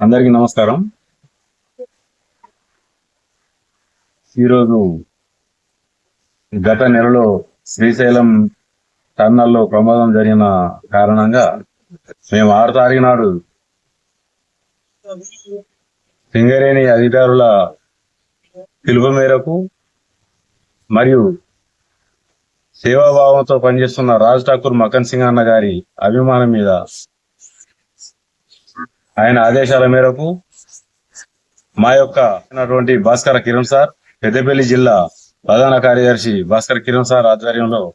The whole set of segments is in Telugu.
అందరికీ నమస్కారం. ఈరోజు గత నెలలో శ్రీశైలం టన్నల్లో ప్రమాదం జరిగిన కారణంగా మేము ఆరు తారీఖు నాడు సింగరేణి అధికారుల పిలుపు మేరకు మరియు సేవాభావంతో పనిచేస్తున్న రాజ్ ఠాకూర్ మకన్ సింగ్ అన్న గారి అభిమానం మీద ఆయన ఆదేశాల మేరకు మా యొక్క భాస్కర కిరణ్ సార్ పెద్దపల్లి జిల్లా ప్రధాన కార్యదర్శి భాస్కర్ కిరణ్ సార్ ఆధ్వర్యంలో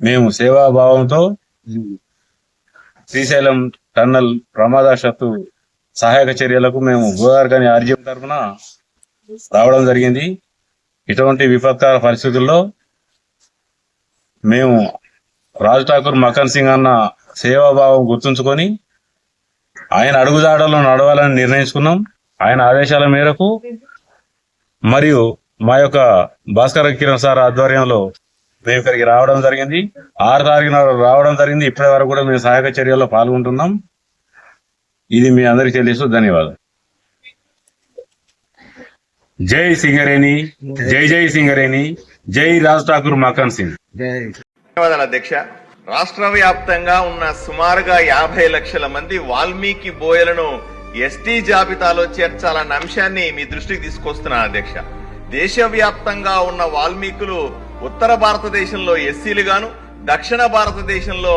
మేము సేవాభావంతో శ్రీశైలం టన్నల్ ప్రమాదశత్తు సహాయక చర్యలకు మేము గోదావరి ఆర్జీఎం తరఫున రావడం జరిగింది. ఇటువంటి విపత్కర పరిస్థితుల్లో మేము రాజ్ ఠాకూర్ మకన్ సింగ్ అన్న సేవాభావం గుర్తుంచుకొని ఆయన అడుగుజాడలో నడవాలని నిర్ణయించుకున్నాం. ఆయన ఆదేశాల మేరకు మరియు మా యొక్క భాస్కర కిరణ్ సార్ ఆధ్వర్యంలో మేము ఇక్కడికి రావడం జరిగింది. ఆరు తారీఖున రావడం జరిగింది. ఇప్పటి వరకు కూడా మేము సహాయక చర్యల్లో పాల్గొంటున్నాం. ఇది మీ అందరికీ తెలుసు ధన్యవాదాలు. జై సింగరేణి జై జై సింగరేణి జై రాజ్ ఠాకూర్ మకన్ సింగ్. ధన్యవాదాలు అధ్యక్ష. రాష్ట్ర వ్యాప్తంగా ఉన్న సుమారుగా యాభై లక్షల మంది వాల్మీకి బోయలను ఎస్టీ జాబితాలో చేర్చాలన్న అంశాన్ని మీ దృష్టికి తీసుకొస్తున్నాను అధ్యక్ష. దేశవ్యాప్తంగా ఉన్న వాల్మీకులు ఉత్తర భారతదేశంలో ఎస్సీలు గాను దక్షిణ భారతదేశంలో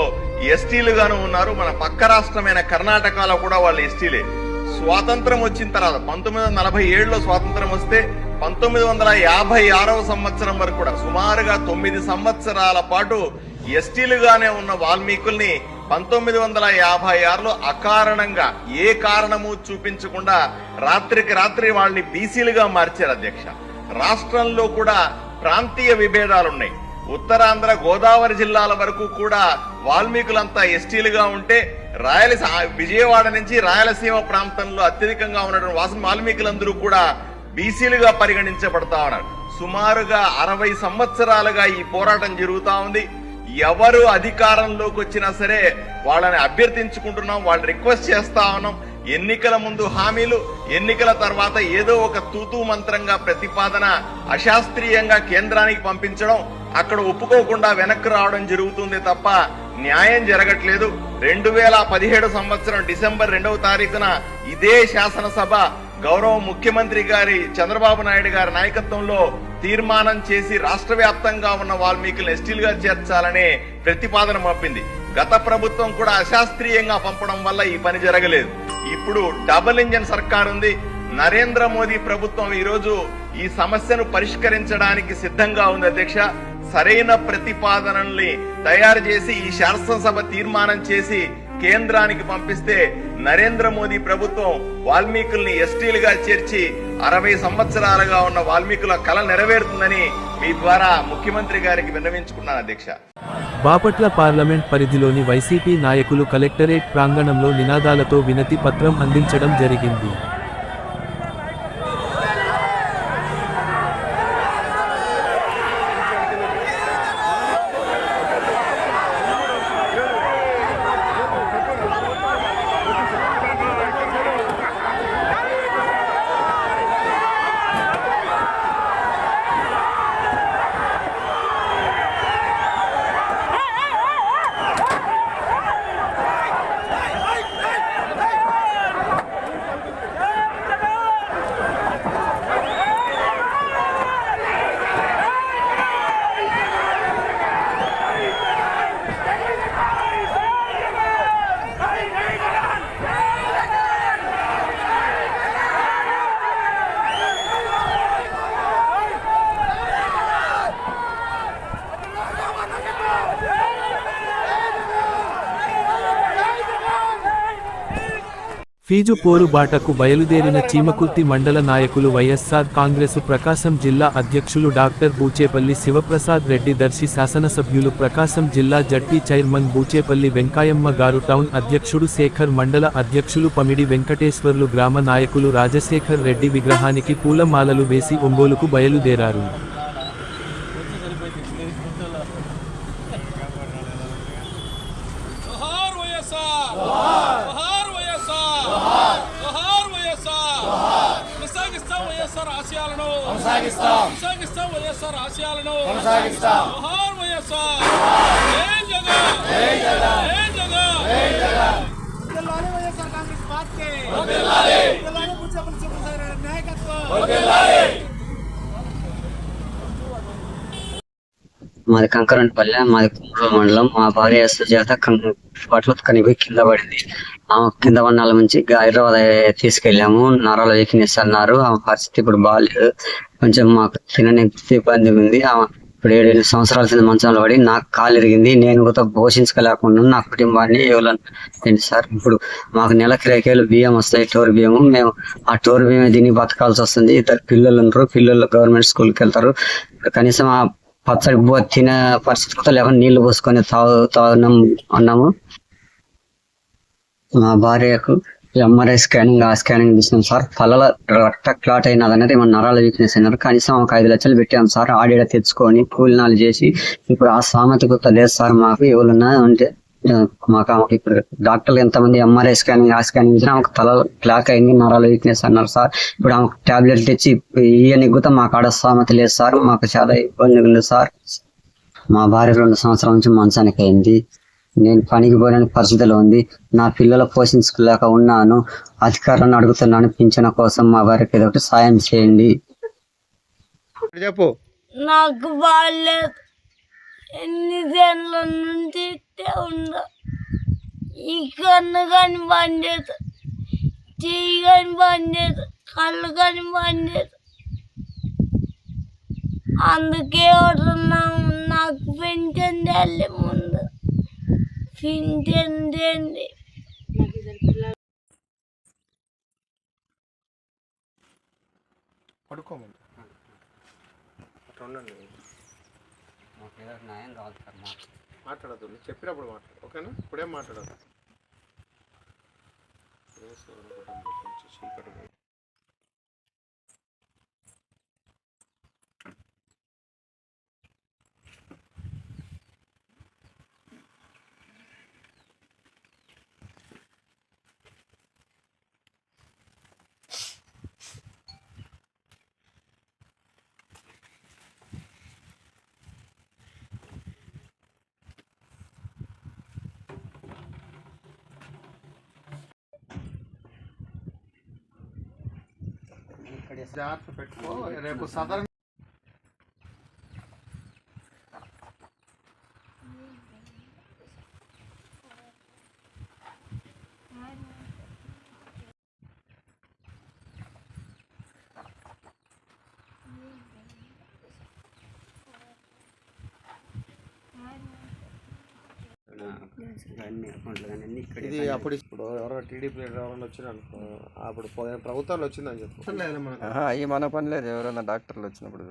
ఎస్టీలు గాను ఉన్నారు. మన పక్క రాష్ట్రమైన కర్ణాటకలో కూడా వాళ్ళు ఎస్టీలే. స్వాతంత్రం వచ్చిన తర్వాత పంతొమ్మిది వందల నలభై ఏడులో స్వాతంత్రం వస్తే పంతొమ్మిది వందల యాభై ఆరవ సంవత్సరం వరకు కూడా సుమారుగా తొమ్మిది సంవత్సరాల పాటు ఎస్టీలుగానే ఉన్న వాల్మీకుల్ని పంతొమ్మిది వందల యాభై ఆరులో అకారణంగా ఏ కారణము చూపించకుండా రాత్రికి రాత్రి వాళ్ళని బీసీలుగా మార్చారు అధ్యక్ష. రాష్ట్రంలో కూడా ప్రాంతీయ విభేదాలున్నాయి. ఉత్తరాంధ్ర గోదావరి జిల్లాల వరకు కూడా వాల్మీకులంతా ఎస్టీలుగా ఉంటే రాయలసీమ విజయవాడ నుంచి రాయలసీమ ప్రాంతంలో అత్యధికంగా ఉన్నటువంటి వాసన వాల్మీకులందరూ కూడా బీసీలుగా పరిగణించబడతా ఉన్నారు. సుమారుగా అరవై సంవత్సరాలుగా ఈ పోరాటం జరుగుతా ఉంది. ఎవరు అధికారంలోకి వచ్చినా సరే వాళ్ళని అభ్యర్థించుకుంటున్నాం వాళ్ళు రిక్వెస్ట్ చేస్తా ఉన్నాం. ఎన్నికల ముందు హామీలు ఎన్నికల తర్వాత ఏదో ఒక తూతూ మంత్రంగా ప్రతిపాదన అశాస్త్రీయంగా కేంద్రానికి పంపించడం అక్కడ ఒప్పుకోకుండా వెనక్కి రావడం జరుగుతుంది తప్ప న్యాయం జరగట్లేదు. రెండు వేల పదిహేడు సంవత్సరం డిసెంబర్ రెండవ తారీఖున ఇదే శాసనసభ గౌరవ ముఖ్యమంత్రి గారి చంద్రబాబు నాయుడు గారి నాయకత్వంలో తీర్మానం చేసి రాష్ట్ర వ్యాప్తంగా ఉన్న వాల్మీకులను ఎస్టీలుగా చేర్చాలనే ప్రతిపాదన పంపింది గత ప్రభుత్వం కూడా అశాస్త్రీయంగా పంపడం వల్ల ఈ పని జరగలేదు. ఇప్పుడు డబుల్ ఇంజన్ సర్కార్ ఉంది. నరేంద్ర మోదీ ప్రభుత్వం ఈ రోజు ఈ సమస్యను పరిష్కరించడానికి సిద్ధంగా ఉంది అధ్యక్ష. సరైన ప్రతిపాదనల్ని తయారు చేసి ఈ శాసనసభ తీర్మానం చేసి కేంద్రానికి పంపిస్తే నరేంద్ర మోదీ ప్రభుత్వం వాల్మీకుల్ని ఎస్టీలుగా చేర్చి అరవై సంవత్సరాలుగా ఉన్న వాల్మీకుల కళ నెరవేరుతుందని మీ ద్వారా ముఖ్యమంత్రి గారికి విన్నవించుకున్నాను అధ్యక్ష. బాపట్ల పార్లమెంట్ పరిధిలోని వైసీపీ నాయకులు కలెక్టరేట్ ప్రాంగణంలో నినాదాలతో వినతి పత్రం అందించడం జరిగింది. ఫీజు పోరు బాటకు బయలుదేరిన చీమకుర్తి మండల నాయకులు వైఎస్సార్ కాంగ్రెసు ప్రకాశం జిల్లా అధ్యక్షులు డాక్టర్ బూచేపల్లి శివప్రసాద్ రెడ్డి దర్శి శాసనసభ్యులు ప్రకాశం జిల్లా జడ్పీ చైర్మన్ బూచేపల్లి వెంకాయమ్మ గారు టౌన్ అధ్యక్షుడు శేఖర్ మండల అధ్యక్షులు పమిడి వెంకటేశ్వర్లు గ్రామ నాయకులు రాజశేఖర్ రెడ్డి విగ్రహానికి పూలమాలలు వేసి ఒంగోలుకు బయలుదేరారు. వైఎస్ఆర్ ఆశయాలను కొనసాగిస్తాం. వైఎస్ఆర్ ఆశయాలను జోహార్ వైఎస్ఆర్. జై జగన్. జై జగన్. జిల్లాలో వైఎస్ఆర్ కాంగ్రెస్ పార్టీ. జిల్లాలో మున్సిపల్ సూపర్ నాయకత్వం. మాది కంకరంపల్లె మాది కుమ్రో మండలం. మా భార్య సుజాత పట్ల కనిపోయి కింద పడింది. ఆమె కింద వర్ణాల నుంచి హైదరాబాద్ తీసుకెళ్ళాము. నరాల వీక్నెస్ అన్నారు. ఆమె పరిస్థితి ఇప్పుడు బాగాలేదు కొంచెం మాకు తినని ఇబ్బంది ఉంది. ఆమె ఇప్పుడు ఏడు సంవత్సరాల కింద మంచంలో పడి నాకు కాలు ఇరిగింది. నేను కూడా పోషించుకోలేకుండా నా కుటుంబాన్ని ఎవరు సార్. ఇప్పుడు మాకు నెల కిరాయికేలు బియ్యం వస్తాయి టోర్ బియ్యం. మేము ఆ టోర్ బియ్యం దీన్ని బతకాల్సి వస్తుంది. ఇద్దరు పిల్లలు ఉంటారు పిల్లలు గవర్నమెంట్ స్కూల్కి వెళ్తారు. కనీసం ఆ పచ్చడి తినే పరిస్థితి కూడా లేకుండా నీళ్ళు పోసుకొని తాగు తాగున్నాం అన్నాము. మా భార్యకు ఎంఆర్ఐ స్కానింగ్ ఆ స్కానింగ్ తీసినాం సార్. తలలో రక్త క్లాట్ అయినది అనేది మన నరాల వీక్నెస్ అయినారు. కనీసం ఒక ఐదు లక్షలు పెట్టాం సార్. ఆడిడ తెచ్చుకొని కూలినాలు చేసి ఇప్పుడు ఆ సామెత గుర్త లేదు సార్ మాకు. ఎవరున్నా అంటే మాకు ఇప్పుడు డాక్టర్లు ఎంతమంది ఎంఆర్ఐ స్కానింగ్ ఆ స్కానింగ్ ఇచ్చినా ఆమెకు తల క్లాక్ అయింది నరాల వీక్నెస్ అన్నారు సార్. ఇప్పుడు ఆమెకు టాబ్లెట్ తెచ్చి ఇవన్నీ కూడా మాకు ఆడ సామెత లేదు సార్. మాకు చాలా ఇబ్బంది ఉంది సార్. మా భార్య రెండు సంవత్సరాల నుంచి మంచానికి అయింది నేను పనికి పోలేని పరిస్థితిలో ఉంది. నా పిల్లల పోషించుకోలేక ఉన్నాను. అధికారులను అడుగుతున్నాను. పింఛన కోసం మా భార్యకి ఏదో ఒకటి సాయం చేయండి. చెప్పు. నాకు బాగాలేదు ఎన్ని ఇట్టే ఉండ ఈ కన్ను కానీ పనిచేదు చెయ్యి కానీ పనిచేదు కళ్ళు కానీ పనిచేదు అందుకే నాకు పెన్షన్ చేయాలి ముందు చేయండి పడుకోమని ఉండండి మాట్లాడద్దు నేను చెప్పినప్పుడు మాట్లాడు. ఓకేనా? ఇప్పుడేం మాట్లాడదు జాగ్రత్త పెట్టుకో. రేపు సదరన్ ఇది అప్పుడు ఇప్పుడు ఎవరో టీడీపీ ఎవరైనా వచ్చారు అనుకో అప్పుడు పోయిన ప్రభుత్వాలు వచ్చిందని చెప్పు. అవి మన పని లేదు ఎవరైనా డాక్టర్లు వచ్చినప్పుడు